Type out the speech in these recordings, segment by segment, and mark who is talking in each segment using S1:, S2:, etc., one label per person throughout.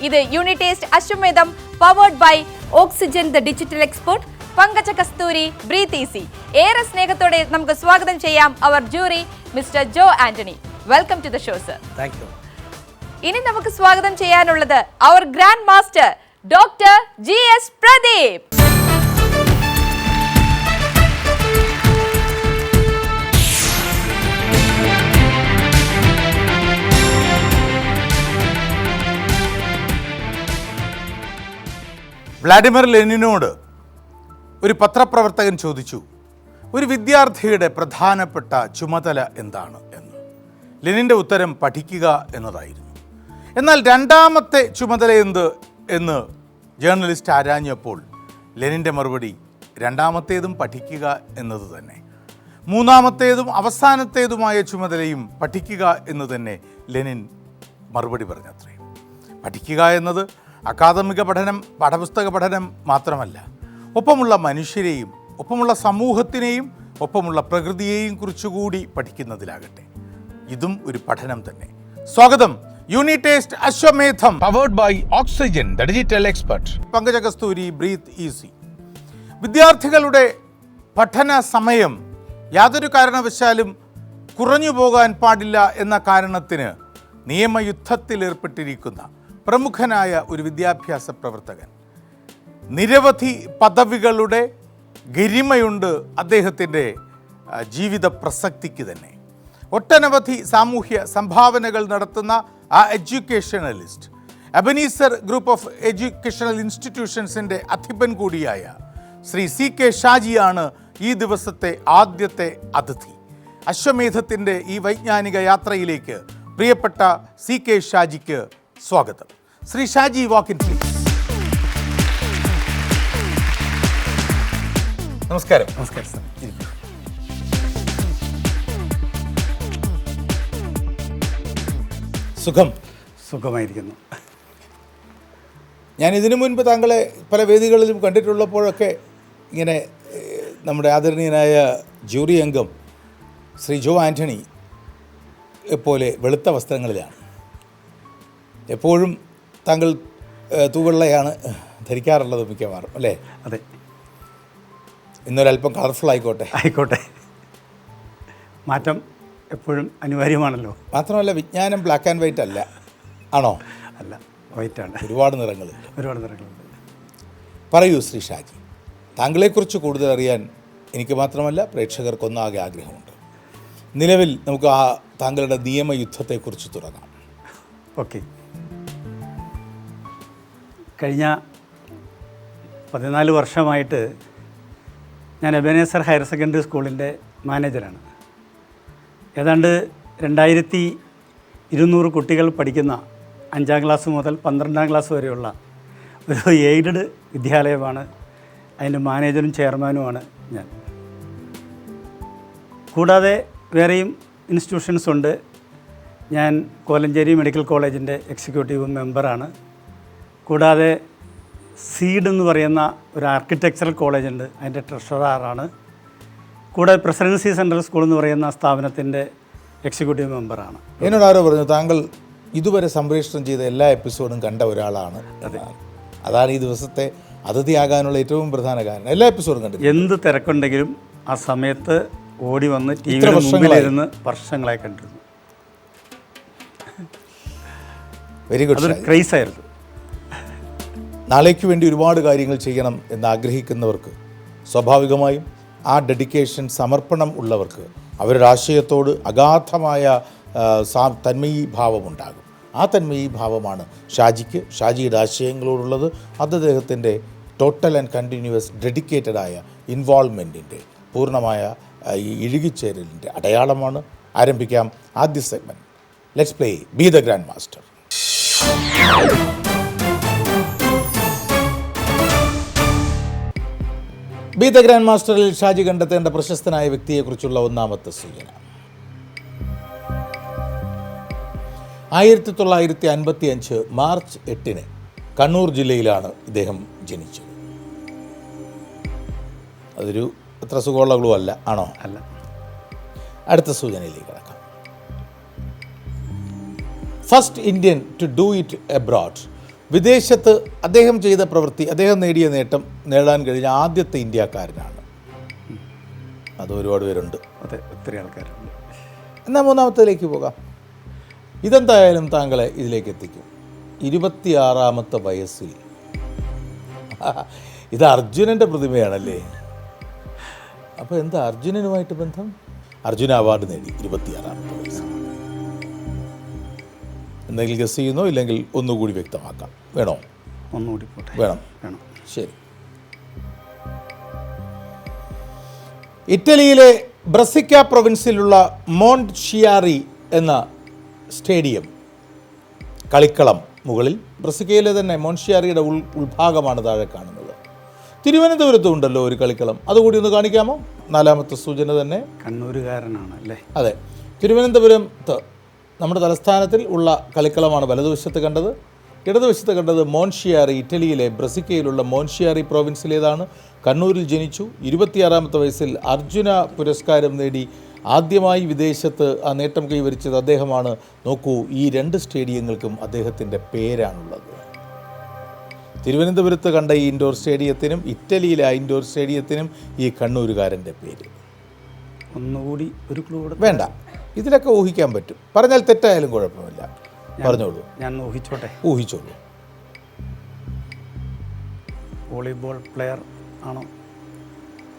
S1: ഇത് Unitest Ashwamedham powered by Oxygen the digital expert Pankaja Kasthuri breathe easy ഏറെ സ്നേഹത്തോടെ നമുക്ക് സ്വാഗതം ചെയ്യാം അവർ jury mister Jo Antony. Welcome to the show sir ഇനി നമുക്ക് സ്വാഗതം ചെയ്യാനുള്ളത് അവർ grand master doctor G S Pradeep
S2: Vladimir ലെനിനോട് ഒരു പത്രപ്രവർത്തകൻ ചോദിച്ചു ഒരു വിദ്യാർത്ഥിയുടെ പ്രധാനപ്പെട്ട ചുമതല എന്താണ്? എന്ന്. ലെനിന്റെ ഉത്തരം പഠിക്കുക എന്നതായിരുന്നു. എന്നാൽ രണ്ടാമത്തെ ചുമതല എന്ത് എന്ന് ജേർണലിസ്റ്റ് ആരാഞ്ഞപ്പോൾ ലെനിന്റെ മറുപടി രണ്ടാമത്തേതും പഠിക്കുക എന്നത് തന്നെ. മൂന്നാമത്തേതും അവസാനത്തേതുമായ ചുമതലയും പഠിക്കുക എന്ന് തന്നെ ലെനിൻ മറുപടി പറഞ്ഞത്രേ. പഠിക്കുക എന്നത് അക്കാദമിക പഠനം പാഠപുസ്തക പഠനം മാത്രമല്ല ഒപ്പമുള്ള മനുഷ്യരെയും ഒപ്പമുള്ള സമൂഹത്തിനെയും ഒപ്പമുള്ള പ്രകൃതിയെയും കുറിച്ചുകൂടി പഠിക്കുന്നതിലാകട്ടെ. ഇതും ഒരു പഠനം തന്നെ. സ്വാഗതം. യൂണിറ്റേസ്റ്റ് Ashwamedham
S3: powered by Oxygen the digital expert
S2: Pankaja Kasthuri breathe easy. വിദ്യാർത്ഥികളുടെ പഠന സമയം യാതൊരു കാരണവശാലും കുറഞ്ഞു പോകാൻ പാടില്ല എന്ന കാരണത്തിന് നിയമയുദ്ധത്തിൽ ഏർപ്പെട്ടിരിക്കുന്ന പ്രമുഖനായ ഒരു വിദ്യാഭ്യാസ പ്രവർത്തകൻ. നിരവധി പദവികളുടെ ഗരിമയുണ്ട് അദ്ദേഹത്തിന്റെ ജീവിത പ്രസക്തിക്ക് തന്നെ. ഒട്ടനവധി സാമൂഹ്യ സംഭാവനകൾ നടത്തുന്ന ആ educationalist Ebenezer group of educational ഇൻസ്റ്റിറ്റ്യൂഷൻസിന്റെ അധിപൻ കൂടിയായ ശ്രീ സി കെ ഷാജിയാണ് ഈ ദിവസത്തെ ആദ്യത്തെ അതിഥി. അശ്വമേധത്തിന്റെ ഈ വൈജ്ഞാനിക യാത്രയിലേക്ക് പ്രിയപ്പെട്ട സി കെ ഷാജിക്ക് സ്വാഗതം. ശ്രീ ഷാജി വാക്കിൻ പ്ലീസ് നമസ്കാരം.
S4: നമസ്കാരം സാർ.
S2: സുഖം.
S4: സുഖമായിരിക്കുന്നു.
S2: ഞാൻ ഇതിനു മുൻപ് താങ്കളെ പല വേദികളിലും കണ്ടിട്ടുള്ളപ്പോഴൊക്കെ ഇങ്ങനെ നമ്മുടെ ആദരണീയനായ ജൂറി അംഗം ശ്രീ ജോ ആന്റണി പോലെ വെളുത്ത വസ്ത്രങ്ങളിലാണ്. എപ്പോഴും താങ്കൾ തൂവെള്ളയാണ് ധരിക്കാറുള്ളത് മിക്കവാറും അല്ലേ?
S4: അതെ.
S2: ഇന്നൊരല്പം കളർഫുൾ ആയിക്കോട്ടെ.
S4: ആയിക്കോട്ടെ. മാറ്റം എപ്പോഴും അനിവാര്യമാണല്ലോ.
S2: മാത്രമല്ല വിജ്ഞാനം ബ്ലാക്ക് ആൻഡ് വൈറ്റ് അല്ല. ആണോ?
S4: അല്ല വൈറ്റാണ്
S2: ഒരുപാട് നിറങ്ങൾ
S4: ഒരുപാട് നിറങ്ങളുണ്ട്.
S2: പറയൂ ശ്രീ ഷാജി. താങ്കളെക്കുറിച്ച് കൂടുതൽ അറിയാൻ എനിക്ക് മാത്രമല്ല പ്രേക്ഷകർക്കൊന്നാകെ ആഗ്രഹമുണ്ട്. നിലവിൽ നമുക്ക് ആ താങ്കളുടെ നിയമയുദ്ധത്തെക്കുറിച്ച് തുടങ്ങാം.
S4: ഓക്കെ. കഴിഞ്ഞ പതിനാല് വർഷമായിട്ട് ഞാൻ എബനേസർ ഹയർ സെക്കൻഡറി സ്കൂളിന്റെ മാനേജറാണ്. ഏതാണ്ട് രണ്ടായിരത്തി ഇരുന്നൂറ് കുട്ടികൾ പഠിക്കുന്ന അഞ്ചാം ക്ലാസ് മുതൽ പന്ത്രണ്ടാം ക്ലാസ് വരെയുള്ള ഒരു എയ്ഡഡ് വിദ്യാലയമാണ് അതിന്റെ മാനേജറും ചെയർമാനുമാണ് ഞാൻ. കൂടാതെ വേറെയും ഇൻസ്റ്റിറ്റ്യൂഷൻസ് ഉണ്ട്. ഞാൻ കോലഞ്ചേരി മെഡിക്കൽ കോളേജിന്റെ എക്സിക്യൂട്ടീവ് മെമ്പറാണ്. കൂടാതെ സീഡ് എന്ന് പറയുന്ന ഒരു ആർക്കിടെക്ചറൽ കോളേജ് ഉണ്ട്. അതിന്റെ ട്രഷറാറാണ് കൂടാതെ പ്രസിഡൻസി സെൻട്രൽ സ്കൂൾ എന്ന് പറയുന്ന സ്ഥാപനത്തിന്റെ എക്സിക്യൂട്ടീവ് മെമ്പറാണ്
S2: എന്നോട് ആരോ പറഞ്ഞു താങ്കൾ ഇതുവരെ സംപ്രേഷണം ചെയ്ത എല്ലാ എപ്പിസോഡും കണ്ട ഒരാളാണ്. അതാണ് ഈ ദിവസത്തെ അതിഥിയാകാനുള്ള ഏറ്റവും പ്രധാന കാരണം. എല്ലാ എപ്പിസോഡും കണ്ടു
S4: എന്ത് തിരക്കുണ്ടെങ്കിലും ആ സമയത്ത് ഓടി വന്ന് ടി വിയുടെ? മുമ്പിലിരുന്ന് വർഷങ്ങളായി. കണ്ടിരുന്നു.
S2: വെരി ഗുഡ്
S4: അതൊരു ക്രൈസ് ആയിരുന്നു.
S2: നാളേക്ക് വേണ്ടി ഒരുപാട് കാര്യങ്ങൾ ചെയ്യണം എന്ന് ആഗ്രഹിക്കുന്നവർക്ക് സ്വാഭാവികമായും ആ ഡെഡിക്കേഷൻ സമർപ്പണം ഉള്ളവർക്ക് അവരുടെ ആശയത്തോട് അഗാധമായ സാ ഉണ്ടാകും ആ തന്മയി ഭാവമാണ് ഷാജിക്ക് ഷാജിയുടെ ആശയങ്ങളോടുള്ളത്. അത് അദ്ദേഹത്തിന്റെ ടോട്ടൽ ആൻഡ് കണ്ടിന്യൂസ് ഡെഡിക്കേറ്റഡ് ആയ ഇൻവോൾവ്മെന്റിന്റെ പൂർണമായ ഈ ഇഴുകിച്ചേരലിന്റെ അടയാളമാണ്. ആരംഭിക്കാം ആദ്യ segment let's play be the grand master be the grand മാസ്റ്ററിൽ Shaji കണ്ടെത്തേണ്ട പ്രശസ്തനായ വ്യക്തിയെക്കുറിച്ചുള്ള ഒന്നാമത്തെ സൂചന. ആയിരത്തി തൊള്ളായിരത്തി അൻപത്തി അഞ്ച് മാർച്ച് എട്ടിന് കണ്ണൂർ ജില്ലയിലാണ് ഇദ്ദേഹം ജനിച്ചത്. അതൊരു അത്ര സുഖമുള്ള അല്ല ആണോ?
S4: അല്ല.
S2: അടുത്ത സൂചനയിലേക്ക് കിടക്കാം. First Indian to do it abroad വിദേശത്ത് അദ്ദേഹം ചെയ്ത പ്രവൃത്തി അദ്ദേഹം നേടിയ നേട്ടം നേടാൻ കഴിഞ്ഞ ആദ്യത്തെ ഇന്ത്യക്കാരനാണ്. അത് ഒരുപാട് പേരുണ്ട്.
S4: അതെ ഒത്തിരി ആൾക്കാരുണ്ട്.
S2: എന്നാൽ മൂന്നാമത്തേലേക്ക് പോകാം. ഇതെന്തായാലും താങ്കളെ ഇതിലേക്ക് എത്തിക്കും. ഇരുപത്തിയാറാമത്തെ വയസ്സിൽ. ഇത് അർജുനന്റെ പ്രതിമയാണല്ലേ? അപ്പോൾ എന്താ അർജുനനുമായിട്ട് ബന്ധം? അർജുന അവാർഡ് നേടി ഇരുപത്തിയാറാമത്തെ എന്തെങ്കിലും ഗസ് ചെയ്യുന്നോ? ഇല്ലെങ്കിൽ ഒന്നുകൂടി വ്യക്തമാക്കാം. വേണോ?
S4: ഒന്നുകൂടി പോട്ടെ.
S2: വേണം.
S4: വേണം.
S2: ശരി. ഇറ്റലിയിലെ ബ്രസിക്ക പ്രൊവിൻസിലുള്ള മോണ്ട് ഷിയാറി എന്ന സ്റ്റേഡിയം കളിക്കളം മുകളിൽ ബ്രസിക്കയിലെ തന്നെ മോൺഷിയാറിയുടെ ഉൾ ഉൾഭാഗമാണ് താഴെ കാണുന്നത്. തിരുവനന്തപുരത്തും ഉണ്ടല്ലോ ഒരു കളിക്കളം. അതുകൂടി ഒന്ന് കാണിക്കാമോ? നാലാമത്തെ സൂചന തന്നെ.
S4: കണ്ണൂരുകാരനാണ് അല്ലേ?
S2: അതെ. തിരുവനന്തപുരത്ത് നമ്മുടെ തലസ്ഥാനത്തിൽ ഉള്ള കളിക്കളമാണ് വലതുവശത്ത് കണ്ടത്. ഇടതുവശത്ത് കണ്ടത് മോൺഷിയാറി ഇറ്റലിയിലെ ബ്രസിക്കയിലുള്ള മോൺഷിയാറി പ്രോവിൻസിലേതാണ്. കണ്ണൂരിൽ ജനിച്ചു. ഇരുപത്തിയാറാമത്തെ വയസ്സിൽ അർജുന പുരസ്കാരം നേടി ആദ്യമായി വിദേശത്ത് ആ നേട്ടം കൈവരിച്ചത് അദ്ദേഹമാണ്. നോക്കൂ ഈ രണ്ട് സ്റ്റേഡിയങ്ങൾക്കും അദ്ദേഹത്തിന്റെ പേരാണുള്ളത്. തിരുവനന്തപുരത്ത് കണ്ട ഈ ഇൻഡോർ സ്റ്റേഡിയത്തിനും ഇറ്റലിയിലെ ആ ഇൻഡോർ സ്റ്റേഡിയത്തിനും ഈ കണ്ണൂരുകാരന്റെ പേര്.
S4: ഒന്നുകൂടി ഒരു ക്ലൂ
S2: വേണ്ട. ഇതിലൊക്കെ ഊഹിക്കാൻ പറ്റും. പറഞ്ഞാൽ തെറ്റായാലും കുഴപ്പമില്ല. പറഞ്ഞോളൂ.
S4: ഞാൻ ഊഹിച്ചോട്ടെ?
S2: ഊഹിച്ചോളൂ.
S4: വോളിബോൾ പ്ലെയർ ആണോ?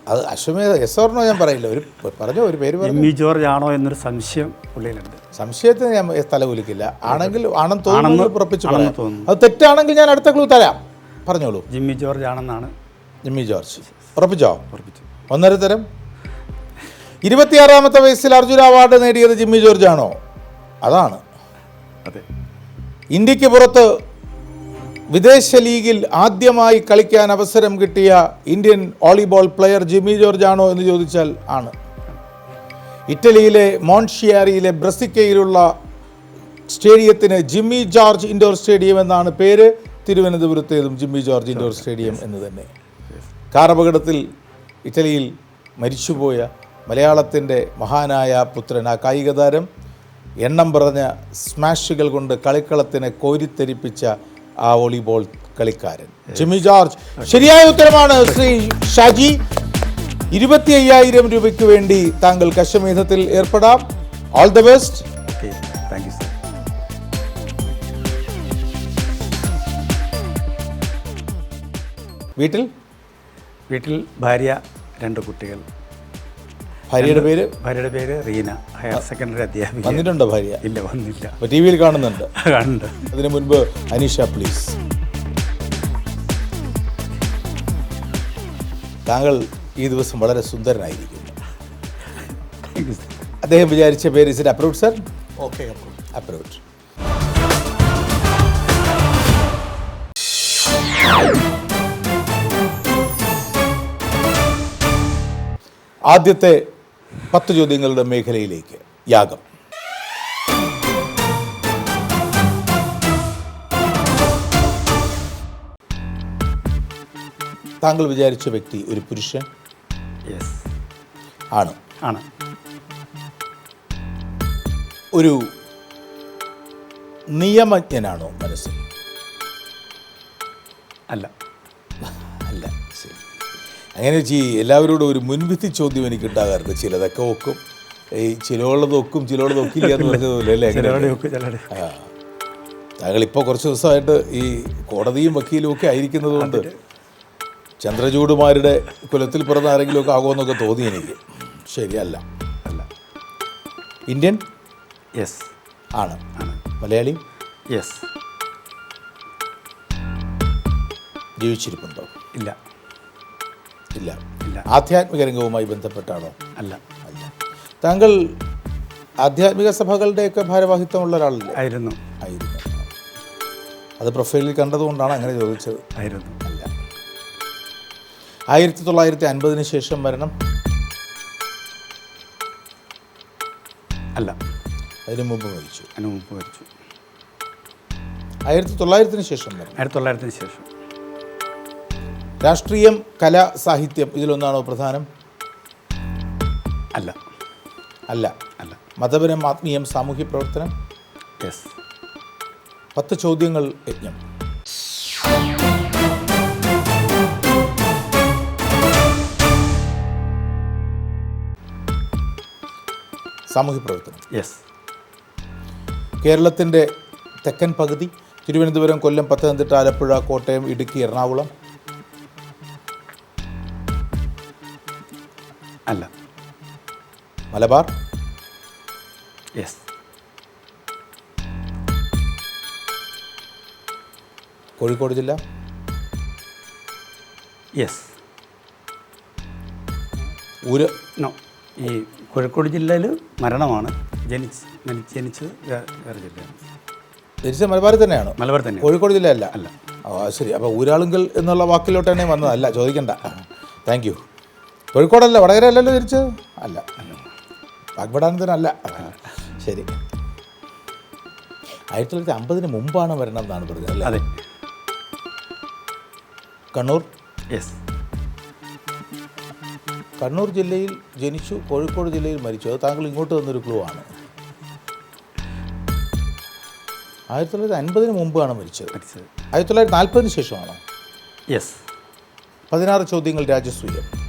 S2: അത് അശ്വമേധ എസ് ഓർണോ ഞാൻ പറയില്ല. ഒരു പറഞ്ഞോ ഒരു പേര് പറഞ്ഞു.
S4: ജോർജ് ആണോ എന്നൊരു സംശയം പുള്ളിയിലുണ്ട്.
S2: സംശയത്തിന് ഞാൻ തല തലകുലിക്കില്ല. ആണെങ്കിൽ ആണെന്ന് തോന്നുന്നു ഉറപ്പിച്ചു
S4: തോന്നുന്നു.
S2: അത് തെറ്റാണെങ്കിൽ ഞാൻ അടുത്ത ക്ലൂ തരാം. പറഞ്ഞോളൂ.
S4: ജിമ്മി ജോർജ് ആണെന്നാണ്.
S2: ജിമ്മി ജോർജ്. ഉറപ്പിച്ചോ?
S4: ഉറപ്പിച്ചു.
S2: ഒന്നര തരം? ഇരുപത്തിയാറാമത്തെ വയസ്സിൽ അർജുന അവാർഡ് നേടിയത് ജിമ്മി ജോർജ് ആണോ അതാണ്.
S4: അതെ.
S2: ഇന്ത്യയ്ക്ക് പുറത്ത് വിദേശ ലീഗിൽ ആദ്യമായി കളിക്കാൻ അവസരം കിട്ടിയ Indian volleyball player Jimmy George ആണോ എന്ന് ചോദിച്ചാൽ ആണ്. ഇറ്റലിയിലെ മോൺഷിയാരിയിലെ ബ്രസിക്കയിലുള്ള സ്റ്റേഡിയത്തിന് ജിമ്മി ജോർജ് ഇൻഡോർ സ്റ്റേഡിയം എന്നാണ് പേര്. തിരുവനന്തപുരത്തേതും ജിമ്മി ജോർജ് ഇൻഡോർ സ്റ്റേഡിയം എന്ന് തന്നെ. കാർ അപകടത്തിൽ ഇറ്റലിയിൽ മരിച്ചുപോയ മലയാളത്തിന്റെ മഹാനായ പുത്രൻ ആ കായിക താരം എണ്ണം പറഞ്ഞ സ്മാഷുകൾ കൊണ്ട് കളിക്കളത്തിനെ കോരിത്തെരിപ്പിച്ച ആ വോളിബോൾ കളിക്കാരൻ. ജിമ്മി ജോർജ്. ശരിയായ ഉത്തരമാണ് ശ്രീ ഷാജി. ഇരുപത്തി അയ്യായിരം രൂപയ്ക്ക് വേണ്ടി താങ്കൾ കശ്മീരത്തിൽ ഏർപ്പെടാം. All the best
S4: okay thank you sir
S2: വീട്ടിൽ?
S4: വീട്ടിൽ ഭാര്യ രണ്ട് കുട്ടികൾ.
S2: ഭാര്യയുടെ പേര്?
S4: ഭാര്യയുടെ പേര് റീന. ഹയർ സെക്കൻഡറി അധ്യാപിക.
S2: വന്നിട്ടുണ്ടോ ഭാര്യ?
S4: ഇല്ല വന്നില്ല.
S2: അപ്പോൾ ടി വിയിൽ കാണുന്നുണ്ട്.
S4: കാണുന്നുണ്ട്.
S2: അതിനു മുൻപ് അനീഷ പ്ലീസ്. താങ്കൾ ഈ ദിവസം വളരെ സുന്ദരനായിരിക്കുന്നു. അദ്ദേഹം വിചാരിച്ച പേര് is it approved sir okay approved ആദ്യത്തെ പത്ത് ചോദ്യങ്ങളുടെ മേഖലയിലേക്ക്. യാഗം. താങ്കൾ വിചാരിച്ച വ്യക്തി ഒരു പുരുഷൻ?
S4: യെസ്
S2: ആണ്.
S4: ആണ്.
S2: ഒരു നിയമജ്ഞനാണോ മനസ്സിൽ?
S4: അല്ല.
S2: അങ്ങനെ വെച്ച് എല്ലാവരോടും ഒരു മുൻവിധി ചോദ്യം എനിക്ക് ഉണ്ടാകാറുണ്ട്. ചിലതൊക്കെ ഒക്കും. ഈ ചിലവുള്ളത് ഒക്കും ചിലവുള്ളത് ഒക്കില്ല എന്ന് പറഞ്ഞതുപോലെ അല്ലേ ആ. താങ്കൾ ഇപ്പോൾ കുറച്ച് ദിവസമായിട്ട് ഈ കോടതിയും വക്കീലും ഒക്കെ ആയിരിക്കുന്നത് കൊണ്ട് ചന്ദ്രചൂടുമാരുടെ കുലത്തിൽ പിറന്ന ആരെങ്കിലുമൊക്കെ ആകുമെന്നൊക്കെ തോന്നി എനിക്ക്. ശരിയല്ല
S4: അല്ല.
S2: ഇന്ത്യൻ?
S4: യെസ്
S2: ആണ്. മലയാളി?
S4: യെസ്
S2: ജീവിച്ചിരിപ്പുണ്ടോ?
S4: ഇല്ല.
S2: ഇല്ല. ആധ്യാത്മിക രംഗവുമായി ബന്ധപ്പെട്ടാണോ?
S4: അല്ല.
S2: അല്ല. താങ്കൾ ആധ്യാത്മിക സഭകളുടെയൊക്കെ ഭാരവാഹിത്വമുള്ള ഒരാളല്ലേ?
S4: ആയിരുന്നു.
S2: ആയിരുന്നു. അത് പ്രൊഫൈലിൽ കണ്ടതുകൊണ്ടാണ് അങ്ങനെ ചോദിച്ചത്.
S4: ആയിരുന്നു.
S2: അല്ല. ആയിരത്തി തൊള്ളായിരത്തി അൻപതിന് ശേഷം വരണം
S4: അല്ല.
S2: അതിനു മുമ്പ് മരിച്ചു.
S4: അതിന് മുമ്പ് മരിച്ചു.
S2: ആയിരത്തി തൊള്ളായിരത്തിന് ശേഷം മരണം.
S4: ആയിരത്തി തൊള്ളായിരത്തിന് ശേഷം.
S2: രാഷ്ട്രീയം കല സാഹിത്യം ഇതിലൊന്നാണോ പ്രധാനം?
S4: അല്ല.
S2: അല്ല.
S4: അല്ല.
S2: മതപരം ആത്മീയം സാമൂഹ്യ പ്രവർത്തനം?
S4: യെസ്
S2: പത്ത് ചോദ്യങ്ങൾ യജ്ഞം. സാമൂഹ്യ പ്രവർത്തനം.
S4: യെസ്
S2: കേരളത്തിന്റെ തെക്കൻ പകുതി തിരുവനന്തപുരം കൊല്ലം പത്തനംതിട്ട ആലപ്പുഴ കോട്ടയം ഇടുക്കി എറണാകുളം
S4: അല്ല.
S2: മലബാർ?
S4: യെസ്
S2: കോഴിക്കോട് ജില്ല?
S4: യെസ്
S2: ഊര്?
S4: നോ ഈ കോഴിക്കോട് ജില്ലയിൽ മരണമാണ്. ജനിച്ച് ജനി- ജനിച്ചത് വേറെ ജില്ലയാണ്.
S2: ജനിച്ചത് മലബാറിൽ തന്നെയാണ്?
S4: മലബാർ തന്നെ
S2: കോഴിക്കോട് ജില്ലയല്ല?
S4: അല്ല.
S2: ഓ അത് ശരി. അപ്പോൾ ഊരാളുങ്കൽ എന്നുള്ള വാക്കിലോട്ട് തന്നെ വന്നതല്ല. ചോദിക്കണ്ട. Thank you കോഴിക്കോടല്ല? വടകര അല്ലല്ലോ തിരിച്ച്? അല്ല. വാഗ്ബടാനന്ദനല്ല ശരി. ആയിരത്തി തൊള്ളായിരത്തി അമ്പതിന് മുമ്പാണ് വരണം എന്നാണ് പറഞ്ഞത് അല്ലേ?
S4: അതെ.
S2: കണ്ണൂർ?
S4: യെസ്.
S2: കണ്ണൂർ ജില്ലയിൽ ജനിച്ചു കോഴിക്കോട് ജില്ലയിൽ മരിച്ചു. അത് താങ്കൾ ഇങ്ങോട്ട് തന്നൊരു ക്ലൂ ആണ്. ആയിരത്തി തൊള്ളായിരത്തി അൻപതിന് മുമ്പാണ് മരിച്ചത്.
S4: മരിച്ചത്.
S2: ആയിരത്തി തൊള്ളായിരത്തി നാൽപ്പതിന് ശേഷമാണോ?
S4: യെസ്.
S2: പതിനാറ് ചോദ്യങ്ങൾ രാജസൂയം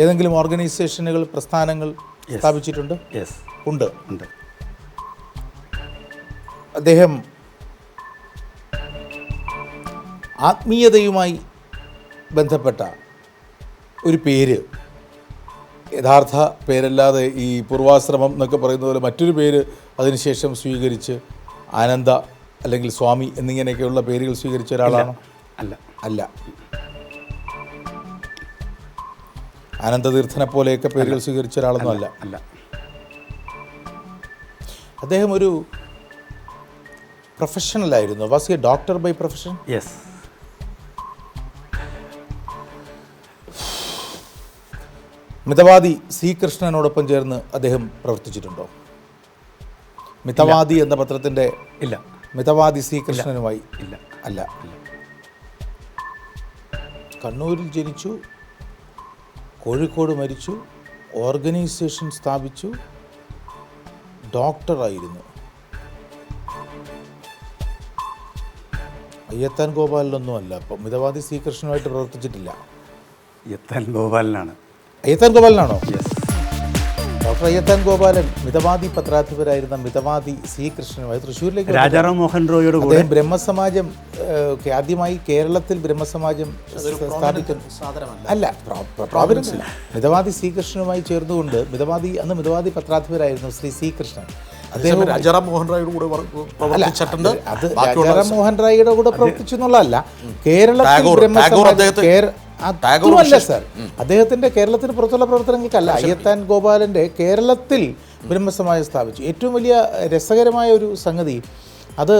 S2: ഏതെങ്കിലും ഓർഗനൈസേഷനുകൾ പ്രസ്ഥാനങ്ങൾ സ്ഥാപിച്ചിട്ടുണ്ട്?
S4: യെസ്
S2: ഉണ്ട്.
S4: ഉണ്ട്.
S2: അദ്ദേഹം ആത്മീയതയുമായി ബന്ധപ്പെട്ട ഒരു പേര് യഥാർത്ഥ പേരല്ലാതെ ഈ പൂർവാശ്രമം എന്നൊക്കെ പറയുന്ന പോലെ മറ്റൊരു പേര് അതിനുശേഷം സ്വീകരിച്ച് ആനന്ദ അല്ലെങ്കിൽ സ്വാമി എന്നിങ്ങനെയൊക്കെയുള്ള പേരുകൾ സ്വീകരിച്ച ഒരാളാണോ?
S4: അല്ല.
S2: അല്ല. ആനന്ദതീർത്ഥനെ പോലെയൊക്കെ പേരുകൾ സ്വീകരിച്ച ഒരാളൊന്നും അല്ല
S4: അല്ല.
S2: അദ്ദേഹം ഒരു പ്രൊഫഷണൽ ആയിരുന്നു. Was a doctor by profession
S4: yes
S2: Mithavadi C കൃഷ്ണനോടൊപ്പം ചേർന്ന് അദ്ദേഹം പ്രവർത്തിച്ചിട്ടുണ്ടോ? മിതവാദി എന്ന പത്രത്തിന്റെ
S4: ഇല്ല.
S2: മിതവാദി സി കൃഷ്ണനുമായി
S4: ഇല്ല.
S2: അല്ല കണ്ണൂരിൽ ജനിച്ചു. കോഴിക്കോട് മരിച്ചു ഓർഗനൈസേഷൻ സ്ഥാപിച്ചു ഡോക്ടറായിരുന്നു അയ്യത്താൻ ഗോപാലിനൊന്നും അല്ല. അപ്പം മിതവാദി ശ്രീകൃഷ്ണനുമായിട്ട് പ്രവർത്തിച്ചിട്ടില്ല.
S4: അയ്യത്താൻ ഗോപാലനാണ്.
S2: അയ്യത്താൻ ഗോപാലിനാണോ?
S4: യെസ്
S2: ഡോക്ടർ അയ്യത്താൻ ഗോപാലൻ മിതവാദി പത്രാധിപരായിരുന്ന മിതവാദി സി കൃഷ്ണനുമായി തൃശ്ശൂരിലേക്ക്.
S4: രാജാറാം മോഹൻ റോയോട് കൂടെ
S2: ബ്രഹ്മസമാജം ആദ്യമായി കേരളത്തിൽ ബ്രഹ്മസമാജം സ്ഥാപിക്കുന്നു അല്ല മിതവാദി ശ്രീകൃഷ്ണനുമായി ചേർന്നുകൊണ്ട് മിതവാദി അന്ന് മിതവാദി പത്രാധിപരായിരുന്നു ശ്രീ സി കൃഷ്ണൻ. അദ്ദേഹം
S5: രാജാറാം മോഹൻ റായിയുടെ കൂടെ പ്രവർത്തിച്ചിട്ടുണ്ട്.
S2: അത് രാജാറാം മോഹൻ റായിയുടെ കൂടെ പ്രവർത്തിച്ചു എന്നുള്ളതല്ല. കേരളത്തിൽ അതുമല്ല സർ. അദ്ദേഹത്തിന്റെ കേരളത്തിന് പുറത്തുള്ള പ്രവർത്തനങ്ങൾക്കല്ല അയ്യത്താൻ ഗോപാലന്റെ കേരളത്തിൽ ബ്രഹ്മസമാജം സ്ഥാപിച്ചു. ഏറ്റവും വലിയ രസകരമായ ഒരു സംഗതി അത്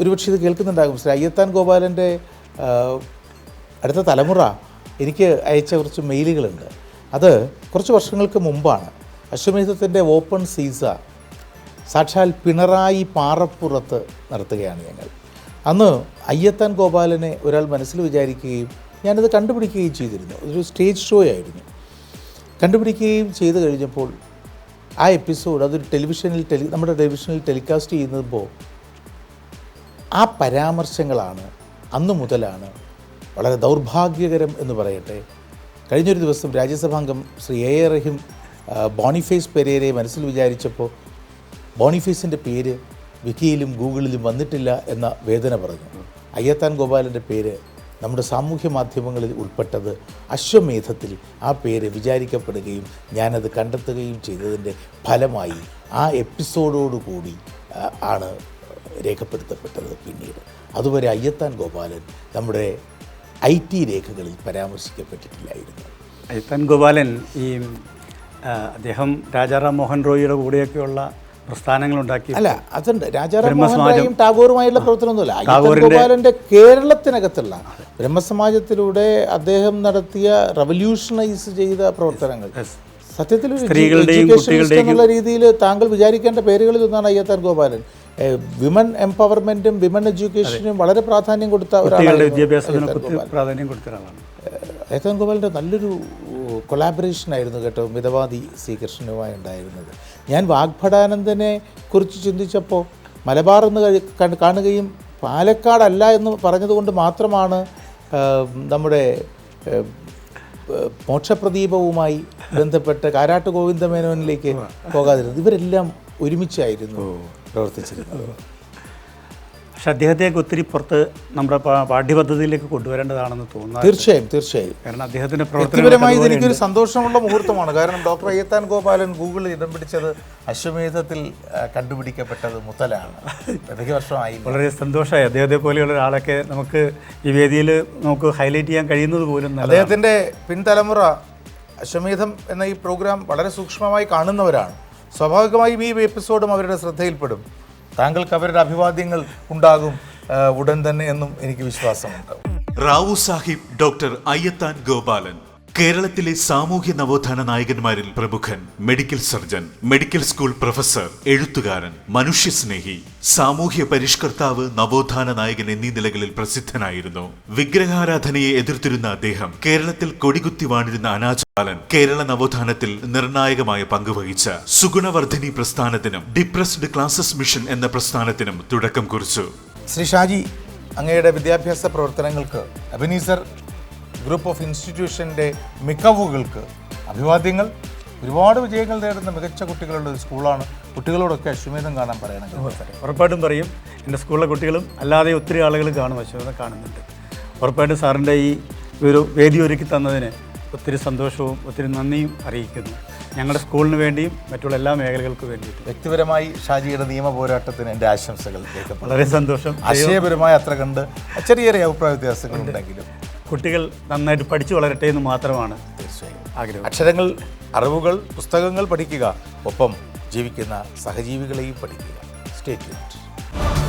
S2: ഒരുപക്ഷെ ഇത് കേൾക്കുന്നുണ്ടാകും. ശ്രീ അയ്യത്താൻ ഗോപാലന്റെ അടുത്ത തലമുറ എനിക്ക് അയച്ച കുറച്ച് മെയിലുകളുണ്ട്. അത് കുറച്ച് വർഷങ്ങൾക്ക് മുമ്പാണ്. അശ്വമേധത്തിന്റെ ഓപ്പൺ സീസ സാക്ഷാൽ പിണറായി പാറപ്പുറത്ത് നടത്തുകയാണ് ഞങ്ങൾ. അന്ന് അയ്യത്താൻ ഗോപാലനെ ഒരാൾ മനസ്സിൽ വിചാരിക്കുകയും ഞാനത് കണ്ടുപിടിക്കുകയും ചെയ്തിരുന്നു. ഒരു സ്റ്റേജ് ഷോ ആയിരുന്നു. കണ്ടുപിടിക്കുകയും ചെയ്ത് കഴിഞ്ഞപ്പോൾ ആ എപ്പിസോഡ് അതൊരു ടെലിവിഷനിൽ ടെലി നമ്മുടെ ടെലിവിഷനിൽ ടെലികാസ്റ്റ് ചെയ്യുമ്പോൾ ആ പരാമർശങ്ങളാണ് അന്നു മുതലാണ് വളരെ ദൗർഭാഗ്യകരം എന്ന് പറയട്ടെ. കഴിഞ്ഞൊരു ദിവസം രാജ്യസഭാംഗം Shri A A Rahim Boniface പെരേരയെ മനസ്സിൽ വിചാരിച്ചപ്പോൾ ബോണിഫേസിന്റെ പേര് വിക്കിയിലും ഗൂഗിളിലും വന്നിട്ടില്ല എന്ന വേദന പറഞ്ഞു. അയ്യത്താൻ ഗോപാലന്റെ പേര് നമ്മുടെ സാമൂഹ്യ മാധ്യമങ്ങളിൽ ഉൾപ്പെട്ടത് അശ്വമേധത്തിൽ ആ പേര് വിചാരിക്കപ്പെടുകയും ഞാനത് കണ്ടെത്തുകയും ചെയ്തതിന്റെ ഫലമായി ആ എപ്പിസോഡോടുകൂടി കൂടി ആണ് രേഖപ്പെടുത്തപ്പെട്ടത് പിന്നീട്. അതുവരെ അയ്യത്താൻ ഗോപാലൻ നമ്മുടെ ഐ ടി രേഖകളിൽ പരാമർശിക്കപ്പെട്ടിട്ടില്ലായിരുന്നു.
S4: അയ്യത്താൻ ഗോപാലൻ ഈ അദ്ദേഹം രാജാറാം മോഹൻ റോയിയുടെ കൂടെയൊക്കെയുള്ള പ്രസ്ഥാനങ്ങളുണ്ടാക്കി.
S2: അല്ല അതുണ്ട്. രാജാറാം മോഹൻ
S4: ബ്രഹ്മസമാജം.
S2: റായിയും ടാഗോറുമായുള്ള പ്രവർത്തനമൊന്നുമില്ല. അയ്യപ്പൻ കേരളത്തിനകത്തുള്ള ബ്രഹ്മസമാജത്തിലൂടെ അദ്ദേഹം നടത്തിയ റവല്യൂഷണൈസ് ചെയ്ത പ്രവർത്തനങ്ങൾ. സത്യത്തിൽ എന്നുള്ള രീതിയിൽ താങ്കൾ വിചാരിക്കേണ്ട പേരുകളിൽ ഒന്നാണ് അയ്യത്താൻ ഗോപാലൻ. വിമൻ എംപവർമെന്റും വിമൻ എഡ്യൂക്കേഷനും വളരെ പ്രാധാന്യം കൊടുത്ത ഒരാളാണ്
S4: വിദ്യാഭ്യാസത്തിന് ഒത്തിരി പ്രാധാന്യം കൊടുത്ത ഒരാളാണ്.
S2: ഏത്തൻ ഗോപാലിന്റെ നല്ലൊരു കൊളാബറേഷൻ ആയിരുന്നു കേട്ടോ മിതവാദി ശ്രീകൃഷ്ണനുമായി ഉണ്ടായിരുന്നത്. ഞാൻ വാഗ്ഭടാനന്ദനെ കുറിച്ച് ചിന്തിച്ചപ്പോൾ മലബാർ എന്ന് കാണുകയും പാലക്കാടല്ല എന്ന് പറഞ്ഞതുകൊണ്ട് മാത്രമാണ് നമ്മുടെ മോക്ഷപ്രദീപവുമായി ബന്ധപ്പെട്ട് കാരാട്ട് ഗോവിന്ദമേനോനിലേക്ക് പോകാതിരുന്നത്. ഇവരെല്ലാം ഒരുമിച്ചായിരുന്നു പ്രവർത്തിച്ചിരുന്നത്.
S4: പക്ഷെ അദ്ദേഹത്തെയൊക്കെ ഒത്തിരി പുറത്ത് നമ്മുടെ പാഠ്യപദ്ധതിയിലേക്ക് കൊണ്ടുവരേണ്ടതാണെന്ന് തോന്നുന്നു.
S2: തീർച്ചയായും തീർച്ചയായും.
S4: കാരണം അദ്ദേഹത്തിന്റെ
S2: പ്രവർത്തനപരമായി
S4: പ്രവർത്തനം
S2: ഇതെനിക്കൊരു സന്തോഷമുള്ള മുഹൂർത്തമാണ്. കാരണം ഡോക്ടർ അയ്യത്താൻ ഗോപാലൻ ഗൂഗിളിൽ ഇടം പിടിച്ചത് അശ്വമേധത്തിൽ കണ്ടുപിടിക്കപ്പെട്ടത് മുത്തലാണ് അധിക വർഷമായി.
S4: വളരെ സന്തോഷമായി. അദ്ദേഹത്തെ പോലെയുള്ള ഒരാളൊക്കെ നമുക്ക് ഈ വേദിയിൽ നമുക്ക് ഹൈലൈറ്റ് ചെയ്യാൻ കഴിയുന്നത് പോലും.
S2: അദ്ദേഹത്തിന്റെ പിൻതലമുറ അശ്വമേധം എന്ന ഈ പ്രോഗ്രാം വളരെ സൂക്ഷ്മമായി കാണുന്നവരാണ്. സ്വാഭാവികമായും ഈ എപ്പിസോഡും അവരുടെ ശ്രദ്ധയിൽപ്പെടും. താങ്കൾക്ക് അവരുടെ അഭിവാദ്യങ്ങൾ ഉണ്ടാകും ഉടൻ തന്നെ എന്നും എനിക്ക് വിശ്വാസമുണ്ട്.
S6: റാവു സാഹിബ് ഡോക്ടർ അയ്യത്താൻ ഗോപാലൻ. കേരളത്തിലെ സാമൂഹ്യ നവോത്ഥാന നായകന്മാരിൽ പ്രമുഖൻ medical surgeon medical school professor എഴുത്തുകാരൻ മനുഷ്യസ്നേഹി സാമൂഹ്യ പരിഷ്കർത്താവ് നവോത്ഥാന നായകൻ എന്നീ നിലകളിൽ പ്രസിദ്ധനായിരുന്നു. വിഗ്രഹാരാധനയെ എതിർത്തിരുന്ന അദ്ദേഹം കേരളത്തിൽ കൊടികുത്തി വാണിരുന്ന അനാചാലൻ കേരള നവോത്ഥാനത്തിൽ നിർണായകമായ പങ്കുവഹിച്ച സുഗുണവർദ്ധിനി പ്രസ്ഥാനത്തിനും ഡിപ്രസ്ഡ് ക്ലാസസ് മിഷൻ എന്ന പ്രസ്ഥാനത്തിനും തുടക്കം കുറിച്ചു.
S2: ശ്രീ ഷാജി അങ്ങയുടെ വിദ്യാഭ്യാസ പ്രവർത്തനങ്ങൾക്ക് അബനീസർ ഗ്രൂപ്പ് ഓഫ് ഇൻസ്റ്റിറ്റ്യൂഷന്റെ മികവുകൾക്ക് അഭിവാദ്യങ്ങൾ. ഒരുപാട് വിജയങ്ങൾ നേടുന്ന മികച്ച കുട്ടികളുടെ ഒരു സ്കൂളാണ്. കുട്ടികളോടൊക്കെ അശ്വമേധം കാണാൻ പറയണം
S4: ഉറപ്പായിട്ടും. പറയും. എന്റെ സ്കൂളിലെ കുട്ടികളും അല്ലാതെ ഒത്തിരി ആളുകൾ കാണും അശ്വമേധം കാണുന്നുണ്ട്. ഉറപ്പായിട്ടും സാറിന്റെ ഈ ഒരു വേദി ഒരുക്കി തന്നതിന് ഒത്തിരി സന്തോഷവും ഒത്തിരി നന്ദിയും അറിയിക്കുന്നു. ഞങ്ങളുടെ സ്കൂളിന് വേണ്ടിയും മറ്റുള്ള എല്ലാ മേഖലകൾക്കും വേണ്ടിയിട്ടും.
S2: വ്യക്തിപരമായി ഷാജിയുടെ നിയമ പോരാട്ടത്തിന് എന്റെ ആശംസകൾ
S4: വളരെ സന്തോഷം.
S2: ആശയപരമായി അത്ര കണ്ട് ചെറിയ ചെറിയ അഭിപ്രായ വ്യത്യാസങ്ങൾ ഉണ്ടെങ്കിലും.
S4: കുട്ടികൾ നന്നായിട്ട് പഠിച്ചു വളരട്ടെ എന്ന് മാത്രമാണ്
S2: തീർച്ചയായും.
S4: ആഗ്രഹം.
S2: അക്ഷരങ്ങൾ അറിവുകൾ പുസ്തകങ്ങൾ പഠിക്കുക. ഒപ്പം ജീവിക്കുന്ന സഹജീവികളെയും പഠിക്കുക. Stay tuned